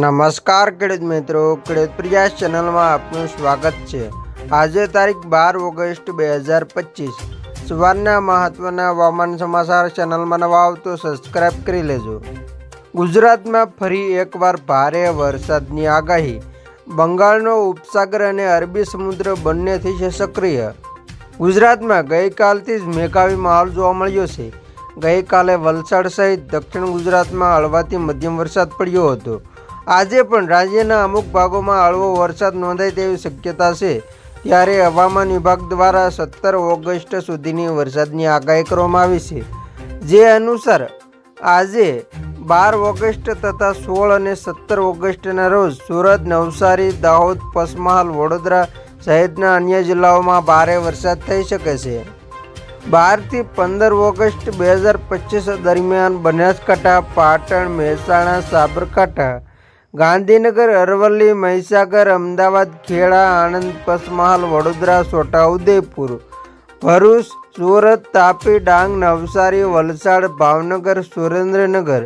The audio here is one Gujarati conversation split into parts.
નમસ્કાર ખેડૂત મિત્રો, ખેડૂત પ્રયાસ ચેનલમાં આપનું સ્વાગત છે. આજે તારીખ બાર ઓગસ્ટ બે હજાર પચીસ. સવારના મહત્વના હવામાન સમાચાર ચેનલમાં નવા આવતો સબસ્ક્રાઇબ કરી લેજો. ગુજરાતમાં ફરી એકવાર ભારે વરસાદની આગાહી. બંગાળનો ઉપસાગર અને અરબી સમુદ્ર બંનેથી છે સક્રિય. ગુજરાતમાં ગઈકાલથી જ મેઘાવી માહોલ જોવા મળ્યો છે. ગઈકાલે વલસાડ સહિત દક્ષિણ ગુજરાતમાં હળવાથી મધ્યમ વરસાદ પડ્યો હતો. આજે પણ રાજ્યના અમુક ભાગોમાં હળવો વરસાદ નોંધાય તેવી શક્યતા છે. ત્યારે હવામાન વિભાગ દ્વારા સત્તર ઓગસ્ટ સુધીની વરસાદની આગાહી કરવામાં આવી છે. જે અનુસાર, આજે બાર ઓગસ્ટ તથા સોળ અને સત્તર ઓગસ્ટના રોજ સુરત, નવસારી, દાહોદ, પંચમહાલ, વડોદરા સહિતના અન્ય જિલ્લાઓમાં ભારે વરસાદ થઈ શકે છે. બારથી પંદર ઓગસ્ટ બે હજાર પચીસ દરમિયાન બનાસકાંઠા, પાટણ, મહેસાણા, સાબરકાંઠા ગાંધીનગર, અરવલ્લી, મહીસાગર, અમદાવાદ, ખેડા, આણંદ, પસમહાલ, વડોદરા છોટાઉદેપુર ભરૂચ, સુરત, તાપી, ડાંગ, નવસારી, વલસાડ, ભાવનગર, સુરેન્દ્રનગર,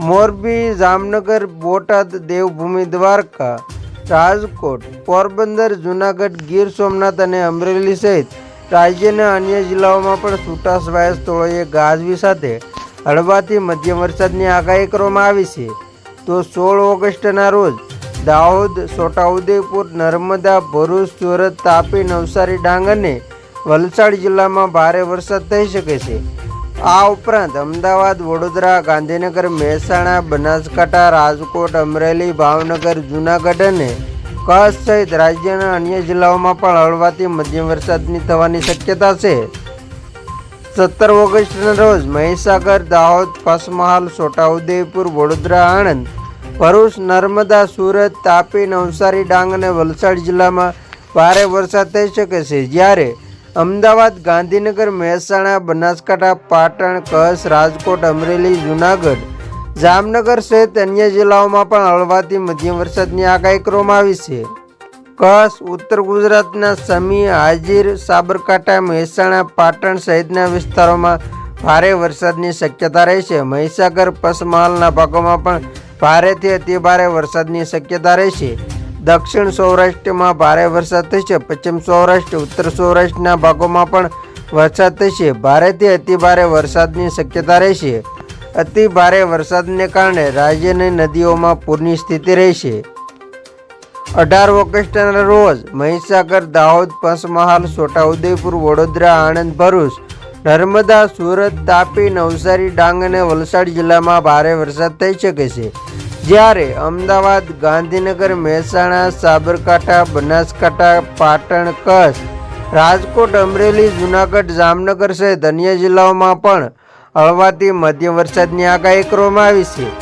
મોરબી, જામનગર, બોટાદ, દેવભૂમિ, દ્વારકા, રાજકોટ, પોરબંદર, જૂનાગઢ, ગીર સોમનાથ અને અમરેલી સહિત રાજ્યના અન્ય જિલ્લાઓમાં પણ છૂટાછવાયા સ્થળોએ ગાજવી સાથે હળવાથી મધ્યમ વરસાદની આગાહી કરવામાં આવી છે. તો સોળ ઓગસ્ટના રોજ દાહોદ, છોટાઉદેપુર, નર્મદા, ભરૂચ, સુરત, તાપી, નવસારી ડાંગ અને વલસાડ જિલ્લામાં ભારે વરસાદ થઈ શકે છે. આ ઉપરાંત અમદાવાદ, વડોદરા, ગાંધીનગર, મહેસાણા, બનાસકાંઠા, રાજકોટ, અમરેલી, ભાવનગર, જૂનાગઢ અને કચ્છ સહિત રાજ્યના અન્ય જિલ્લાઓમાં પણ હળવાથી મધ્યમ વરસાદની થવાની શક્યતા છે. સત્તર ઓગસ્ટના રોજ મહીસાગર, દાહોદ, પસમહાલ, છોટાઉદેપુર, વડોદરા, આણંદ, ભરૂચ, નર્મદા, સુરત, તાપી, નવસારી, ડાંગ અને વલસાડ જિલ્લામાં ભારે વરસાદ થઈ શકે છે. જ્યારે અમદાવાદ, ગાંધીનગર, મહેસાણા, બનાસકાંઠા, પાટણ, કચ્છ, રાજકોટ, અમરેલી, જૂનાગઢ, જામનગર સહિત અન્ય જિલ્લાઓમાં પણ હળવાથી મધ્યમ વરસાદની આગાહી કરવામાં આવી છે. કચ્છ, ઉત્તર ગુજરાતના સમી, હાજીર, સાબરકાંઠા, મહેસાણા, પાટણ સહિતના વિસ્તારોમાં ભારે વરસાદની શક્યતા રહેશે મહીસાગર પસમહાલના ભાગોમાં પણ ભારેથી અતિભારે વરસાદની શક્યતા રહેશે દક્ષિણ સૌરાષ્ટ્રમાં ભારે વરસાદ થશે પશ્ચિમ સૌરાષ્ટ્ર, ઉત્તર સૌરાષ્ટ્રના ભાગોમાં પણ વરસાદ થશે ભારેથી અતિભારે વરસાદની શક્યતા રહેશે અતિ ભારે વરસાદને કારણે રાજ્યની નદીઓમાં પૂરની સ્થિતિ રહેશે અઢાર ઓગસ્ટના રોજ મહીસાગર, દાહોદ, પંચમહાલ, છોટાઉદેપુર, વડોદરા, આણંદ, ભરૂચ, નર્મદા, સુરત, તાપી, નવસારી, ડાંગ અને વલસાડ જિલ્લામાં ભારે વરસાદ થઈ શકે છે. જ્યારે અમદાવાદ, ગાંધીનગર, મહેસાણા, સાબરકાંઠા, બનાસકાંઠા, પાટણ, કચ્છ, રાજકોટ, અમરેલી, જૂનાગઢ, જામનગર સહિત અન્ય જિલ્લાઓમાં પણ હળવાથી મધ્યમ વરસાદની આગાહી કરવામાં આવી છે.